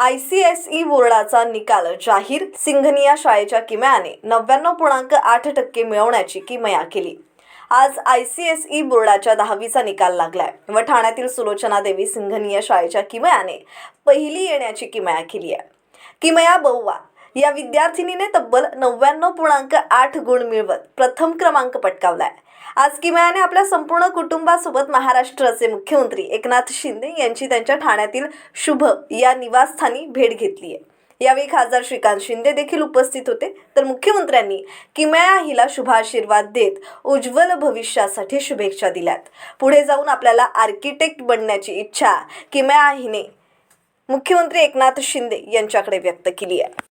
I C S E बोर्डाचा निकाल जाहीर. सिंघनिया शाळेच्या किमयाने नव्याण्णव पूर्णांक आठ टक्के मिळवण्याची किमया केली. आज आय सी एस ई बोर्डाच्या दहावीचा निकाल लागलाय व ठाण्यातील सुलोचना देवी सिंघनिया शाळेच्या किमयाने पहिली येण्याची किमया केली आहे. किमया बौवा या विद्यार्थिनीने तब्बल नव्याण्णव पूर्णांक आठ गुण मिळवत प्रथम क्रमांक पटकावलाय. आज किमयाने आपल्या संपूर्ण कुटुंबासोबत महाराष्ट्राचे मुख्यमंत्री एकनाथ शिंदे यांची त्यांच्या ठाण्यातील शुभ या निवासस्थानी भेट घेतली आहे यावेळी खासदार श्रीकांत शिंदे देखील उपस्थित होते. तर मुख्यमंत्र्यांनी किमया हिला शुभाशीर्वाद देत उज्ज्वल भविष्यासाठी शुभेच्छा दिल्यात. पुढे जाऊन आपल्याला आर्किटेक्ट बनण्याची इच्छा किमया हिने मुख्यमंत्री एकनाथ शिंदे यांच्याकडे व्यक्त केली आहे